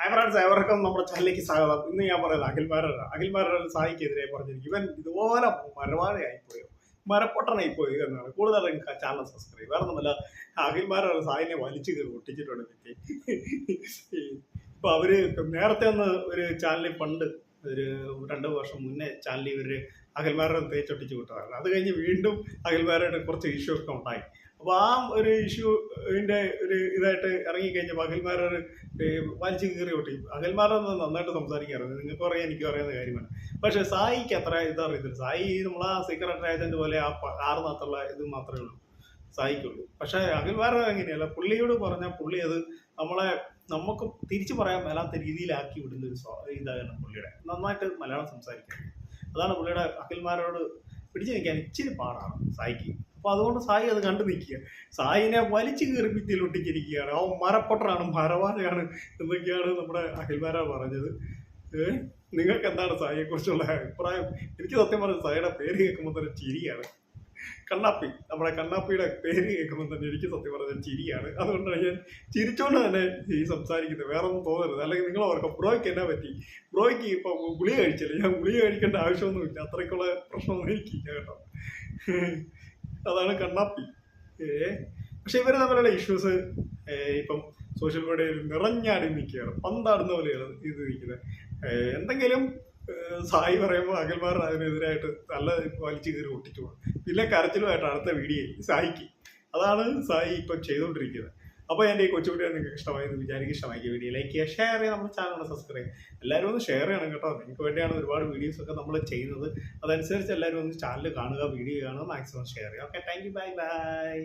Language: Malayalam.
ഹായ് ഫ്രണ്ട്സ് എവർക്കും നമ്മുടെ ചാനലിലേക്ക് സ്വാഗതം. ഇന്ന് ഞാൻ പറയുന്നത് അഖിൽമാരുടെ അഖിൽമാരുടെ സായിക്കെതിരെ പറഞ്ഞിരിക്കും. ഇവൻ ഇതുപോലെ മരവാഴയായിപ്പോയോ. മരപ്പൊട്ടനായി പോയി എന്നാണ് കൂടുതൽ ചാനൽ സബ്സ്ക്രൈബ് വേറെ ഒന്നുമല്ല അഖിൽമാരുടെ സായിനെ വലിച്ചു കയറി ഒട്ടിച്ചിട്ടുണ്ട് പറ്റി ഇപ്പൊ അവർ നേരത്തെ ഒന്ന് ഒരു ചാനലിൽ പണ്ട് ഒരു രണ്ട് വർഷം മുന്നേ ചാനലിൽ ഇവർ അഖിൽമാരുടെ തേച്ചൊട്ടിച്ച് വിട്ടതാണ് അത് കഴിഞ്ഞ് വീണ്ടും അഖിൽമാരുടെ കുറച്ച് ഇഷ്യൂ ഒക്കെ ഉണ്ടായി. അപ്പോൾ ആ ഒരു ഇഷ്യൂന്റെ ഒരു ഇതായിട്ട് ഇറങ്ങിക്കഴിഞ്ഞപ്പോൾ ഒരു വലിച്ചു കീറി ഒട്ടി അഖിൽമാരൊന്ന് നന്നായിട്ട് സംസാരിക്കാറുണ്ട്. നിങ്ങൾക്ക് പറയാൻ എനിക്ക് പറയുന്ന കാര്യമാണ്. പക്ഷേ സായിക്ക് അത്ര ഇതറിയത്തില്ല സായി നമ്മൾ ആ സീക്രട്ട് ഏജന്റ് പോലെ ആ ആറ് ആറിനകത്തുള്ള ഇത് മാത്രമേ ഉള്ളൂ. സായിക്കുള്ളൂ. പക്ഷേ അഖിൽമാരെ അങ്ങനെയല്ല. പുള്ളിയോട് പറഞ്ഞാൽ പുള്ളി അത് നമ്മളെ നമുക്ക് തിരിച്ചു പറയാൻ മേലാത്ത രീതിയിലാക്കി വിടുന്ന ഒരു ഇതാണ് പുള്ളിയുടെ. നന്നായിട്ട് മലയാളം സംസാരിക്കാൻ. അതാണ് പുള്ളിയുടെ അഖിൽമാരോട് പിടിച്ചു നിൽക്കാൻ ഇച്ചിരി പാടാണ് സായിക്ക്. അപ്പോൾ അതുകൊണ്ട് സായി അത് കണ്ടു നിൽക്കുക. സായിനെ വലിച്ചു കയറി ഭിത്തിയിൽ ഒട്ടിച്ചിരിക്കുകയാണ്. അവൻ മരപ്പൊട്ടറാണ് മരവാരയാണ് എന്നൊക്കെയാണ് നമ്മുടെ അഖിൽമാര പറഞ്ഞത്? നിങ്ങൾക്ക് എന്താണ് സായിയെ കുറിച്ചുള്ള അഭിപ്രായം? എനിക്ക് സത്യം പറഞ്ഞ സായിയുടെ പേര് കേൾക്കുമ്പോൾ തന്നെ ചിരിയാണ്. കണ്ണാപ്പി നമ്മുടെ കണ്ണാപ്പിയുടെ പേര് കേൾക്കുമ്പോൾ തന്നെ എനിക്ക് സത്യം പറഞ്ഞാൽ ചിരിയാണ്. അതുകൊണ്ടാണ് ഞാൻ ചിരിച്ചോണ്ട് തന്നെ ഈ സംസാരിക്കുന്നത്. വേറെ ഒന്നും തോന്നരുത്. അല്ലെങ്കിൽ നിങ്ങൾ ഓർക്കാം ബ്രോയ്ക്ക് എന്നാ പറ്റി? ബ്രോയ്ക്ക് ഇപ്പൊ ഗുളിക കഴിച്ചില്ല? ഞാൻ ഗുളിക കഴിക്കേണ്ട ആവശ്യമൊന്നുമില്ല. അത്രയ്ക്കുള്ള പ്രശ്നമൊന്നും എനിക്കില്ല കേട്ടോ. അതാണ് കണ്ണാപ്പി. ഏ പക്ഷെ ഇവർ തമ്മിലുള്ള ഇഷ്യൂസ് ഇപ്പം സോഷ്യൽ മീഡിയയിൽ നിറഞ്ഞാടി നിൽക്കുകയാണ്. പന്താടുന്ന പോലെയാണ് ഇത് നിൽക്കുന്നത്. എന്തെങ്കിലും സായി പറയുമ്പോൾ അഖിൽമാർ അതിനെതിരായിട്ട് നല്ല വലിച്ചു കയറി ഒട്ടിച്ചു പിന്നെ കരച്ചിലുമായിട്ട് അടുത്ത വീഡിയോ സായിക്ക്. അതാണ് സായി ഇപ്പം ചെയ്തുകൊണ്ടിരിക്കുന്നത്. അപ്പോൾ എന്റെ ഈ കൊച്ചുകുട്ടികൾ നിങ്ങൾക്ക് ഇഷ്ടമായെന്ന് വിചാരിക്കും ഇഷ്ടമായി വീഡിയോ ലൈക്ക് ചെയ്യുക ഷെയർ ചെയ്യുക നമ്മുടെ ചാനൽ സബ്സ്ക്രൈബ് എല്ലാവരും ഒന്ന് ഷെയർ ചെയ്യണം കേട്ടോ. നിങ്ങൾക്ക് വേണ്ടിയാണ് ഒരുപാട് വീഡിയോസ് ഒക്കെ നമ്മൾ ചെയ്യുന്നത്. അതനുസരിച്ച് എല്ലാവരും ഒന്ന് ചാനൽ കാണുക വീഡിയോ കാണുക മാക്സിമം ഷെയർ ചെയ്യുക. Okay thank you bye bye